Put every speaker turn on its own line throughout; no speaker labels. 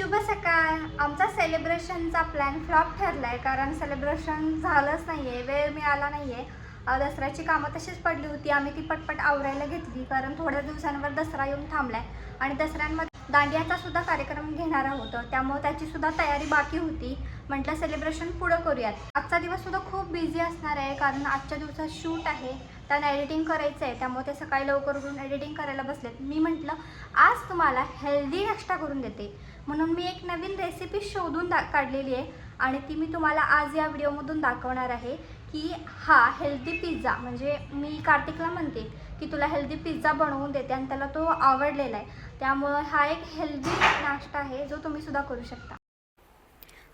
शुभ सकाळ. आमचा सेलिब्रेशनचा प्लॅन फ्लॉप ठरला आहे कारण सेलिब्रेशन झालंच नाही आहे वेळ मिळाला नाही आहे दसऱ्याची कामं तशीच पडली होती आम्ही ती पटपट आवरायला घेतली कारण थोड्या दिवसांवर दसरा येऊन थांबलाय. आणि दसऱ्यांमध्ये दांडियाचा सुद्धा कार्यक्रम घेणार आहोत त्यामुळे त्याची सुद्धा तयारी बाकी होती. म्हटलं सेलिब्रेशन पुढं करूयात. आजचा दिवस सुद्धा खूप बिझी असणार आहे कारण आजच्या दिवसात शूट आहे. त्यांना एडिटिंग करायचं आहे त्यामुळे ते सकाळी लवकर उठून एडिटिंग करायला बसलेत. मी म्हटलं आज तुम्हाला हेल्दी नाश्ता करून देते. म्हणून मी एक नवीन रेसिपी शोधून दा काढलेली आहे. आणि ती मी तुम्हाला आज या व्हिडिओमधून दाखवणार आहे की हा हेल्दी पिझ्झा म्हणजे मी कार्तिकला म्हणते की तुला हेल्दी पिझ्झा बनवून देते आणि त्याला तो आवडलेला आहे. त्यामुळं हा एक हेल्दी नाश्ता आहे जो तुम्ही सुद्धा करू शकता.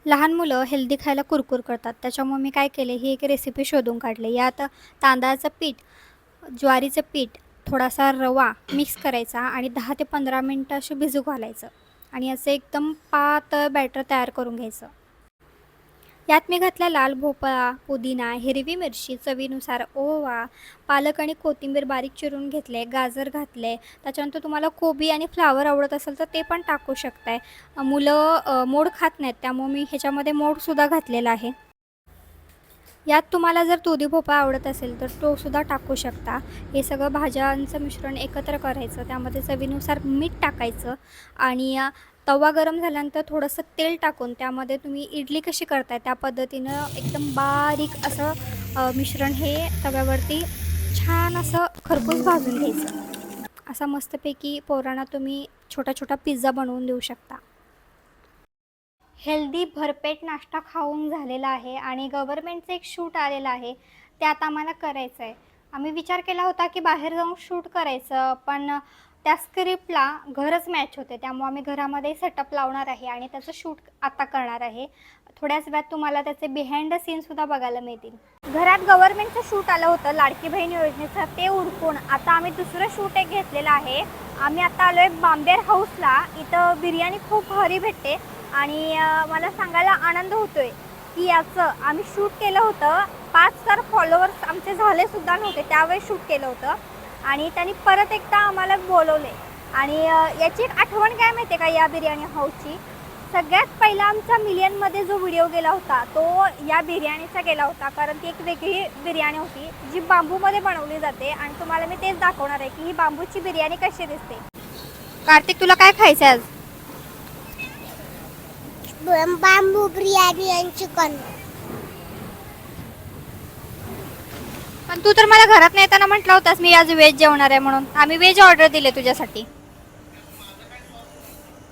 लहान मुलं हेल्दी खायला कुरकुर करतात. त्याच्यामुळे मी काय केले ही एक रेसिपी शोधून काढली यात तांदळाचं पीठ ज्वारीचं पीठ थोडासा रवा मिक्स करायचा आणि दहा ते पंधरा मिनटं अशी भिजू घालायचं. आणि असं एकदम पातळ बॅटर तयार करून घ्यायचं. यात मी घातला लाल भोपळा पुदिना हिरवी मिरची चवीनुसार ओवा पालक आणि कोथिंबीर बारीक चिरून घेतले गाजर घातले. त्याच्यानंतर तुम्हाला कोबी आणि फ्लावर आवडत असेल तर ते पण टाकू शकताय. मुलं मोड खात नाहीत त्यामुळे मी ह्याच्यामध्ये मोडसुद्धा घातलेला आहे. यात तुम्हाला जर दुधी भोपळा आवडत असेल तर तो सुद्धा टाकू शकता. हे सगळं भाज्यांचं मिश्रण एकत्र करायचं त्यामध्ये चवीनुसार मीठ टाकायचं आणि तवा गरम झाल्यानंतर थोडंसं तेल टाकून त्यामध्ये तुम्ही इडली कशी करताय त्या पद्धतीनं एकदम बारीक असं मिश्रण हे तव्यावरती छान असं खरपूस भाजून घ्यायचं. असा मस्तपैकी पोरांना तुम्ही छोटा छोटा पिझ्झा बनवून देऊ शकता. हेल्दी भरपेट नाश्ता खाऊन झालेला आहे आणि गव्हर्मेंटचं एक शूट आलेलं आहे ते आता आम्हाला करायचं आहे आम्ही विचार केला होता की बाहेर जाऊन शूट करायचं पण त्या स्क्रिप्टला घरच मॅच होते त्यामुळे आम्ही घरामध्ये सेटअप लावणार आहे आणि त्याचं शूट आता करणार आहे. थोड्याच वेळात तुम्हाला त्याचे बिहाइंड द सीनसुद्धा बघायला मिळतील. घरात गव्हर्मेंटचं शूट आलं होतं लाडकी बहीण योजनेचं ते उरकून आता आम्ही दुसरं शूट एक घेतलेलं आहे. आम्ही आता आलो आहे बांबेर हाऊसला इथं बिर्याणी खूप भारी भेटते. आणि मला सांगायला आनंद होतोय की याचं आम्ही शूट केलं होतं. पाच हजार फॉलोअर्स आमचे झाले सुद्धा नव्हते त्यावेळेस शूट केलं होतं. आणि त्यांनी परत एकदा आम्हाला बोलवले. आणि याची एक आठवण काय माहिती आहे का या बिर्याणी हाऊसची? सगळ्यात पहिला आमचा मिलियनमध्ये जो व्हिडिओ गेला होता तो या बिर्याणीचा गेला होता. कारण ती एक वेगळी बिर्याणी होती जी बांबूमध्ये बनवली जाते. आणि तुम्हाला मी तेच दाखवणार आहे की ही बांबूची बिर्याणी कशी दिसते. कार्तिक तुला काय खायचं आहे आज?
बांबू बिर्याणी आणि चिकन.
पण तू तर मला घरात नाही येताना म्हटलं होतास मी आज व्हेज जेवणार आहे म्हणून. आम्ही व्हेज ऑर्डर दिले तुझ्यासाठी.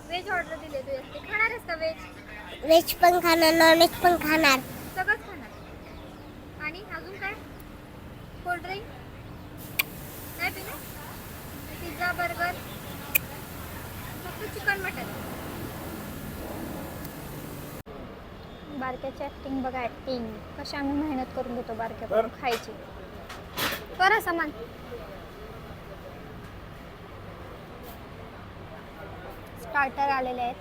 व्हेज ऑर्डर दिले तुझ्यासाठी. खाणार आहेस का व्हेज?
व्हेज पण खाणार नॉन व्हेज पण खाणार.
सगळंच खाणार. आणि अजून काय? कोल्ड्रिंक काय पिणार? Pizza burger? फक्त चिकन मटन. बारक्याची ऍक्टिंग बघा ऍक्टिंग कशी आम्ही मेहनत करून घेतो बारक्या. खायची. करा समान. स्टार्टर आलेले आहेत.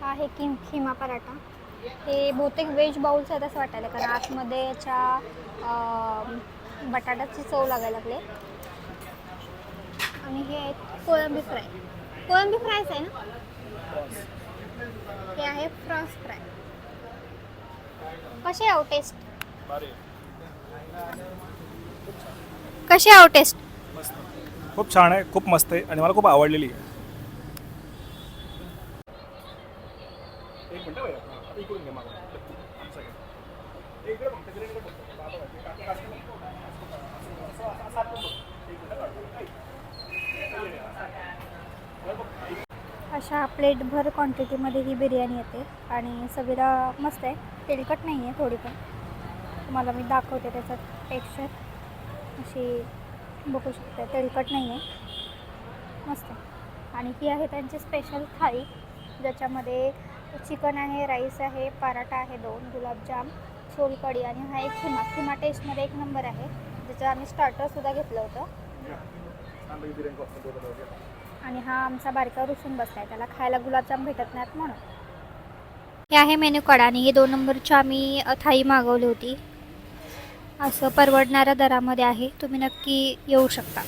हा आहे किम खिमा पराठा. हे बहुतेक व्हेज बाउल्स आहेत असं वाटायला कारण आतमध्ये याच्या बटाट्याची चव लागायला लागले. आणि हे आहेत कोळंबी फ्राय. कोळंबी फ्रायच आहे ना? हे आहे फ्रॉन्स फ्राय कसे आहो टेस्ट कसे आहो टेस्ट
खूप छान आहे खूप मस्त आहे आणि मला खूप आवडलेली आहे
अशा प्लेटभर क्वांटिटीमध्ये ही बिर्याणी येते आणि चवीला मस्त आहे. तेलकट नाही आहे थोडी पण. तुम्हाला मी दाखवते त्याचं टेक्स्चर अशी बघू शकते तेलकट नाही आहे. मस्त आहे. आणि ही आहे त्यांची स्पेशल थाळी ज्याच्यामध्ये चिकन आहे राईस आहे पराठा आहे दोन गुलाबजाम सोलकढी आणि हा एक खिमा. खिमा टेस्टमध्ये एक नंबर आहे. ज्याचं आम्ही स्टार्टरसुद्धा घेतलं होतं. आणि हा आमचा बारका रुसून बसला आहे त्याला खायला गुलाबजाम भेटत नाहीत म्हणून. हे आहे मेन्यू कार्ड आणि हे दोन नंबरची आम्ही थाई मागवली होती. असं परवडणाऱ्या दरामध्ये आहे. तुम्ही नक्की येऊ शकता.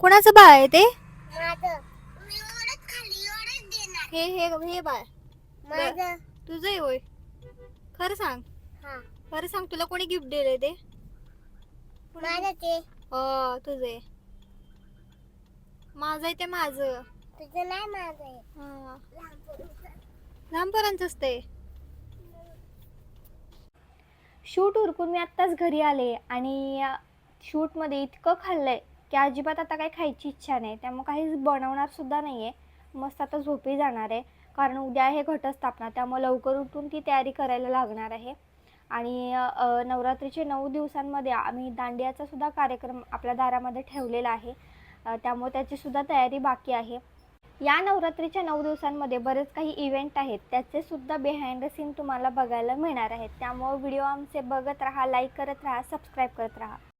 कुणाचं बाळ आहे? ते? हे हे हे बाळ.
माझं.
तुझं आहे होय. खरं सांग.
हा.
खरं सांग तुला कोणी गिफ्ट दिलंय ते?
माझं ते.
हो तुझं माझं आहे ते माझं.
तुझं नाही माझं आहे.
हा. शूट उरकून मी आत्ताच घरी आले आणि शूटमध्ये इतकं खाल्लंय की अजिबात आता काही खायची इच्छा नाही. त्यामुळे काहीच बनवणार सुद्धा नाही आहे मस्त आता झोपी जाणार आहे. कारण उद्या आहे घटस्थापना त्यामुळे लवकर उठून ती तयारी करायला लागणार आहे. आणि नवरात्रीचे नऊ दिवसांमध्ये आम्ही दांडियाचा सुद्धा कार्यक्रम आपल्या दारामध्ये ठेवलेला आहे. त्यामुळे त्याची सुद्धा तयारी बाकी आहे. या नवरात्रीच्या नऊ दिवसांमध्ये बरेच काही इव्हेंट आहेत. त्याचे सुद्धा बिहाइंड द सीन तुम्हाला बघायला मिळणार आहेत. त्यामुळे व्हिडिओ आमचे बघत राहा लाईक करत राहा सबस्क्राईब करत राहा.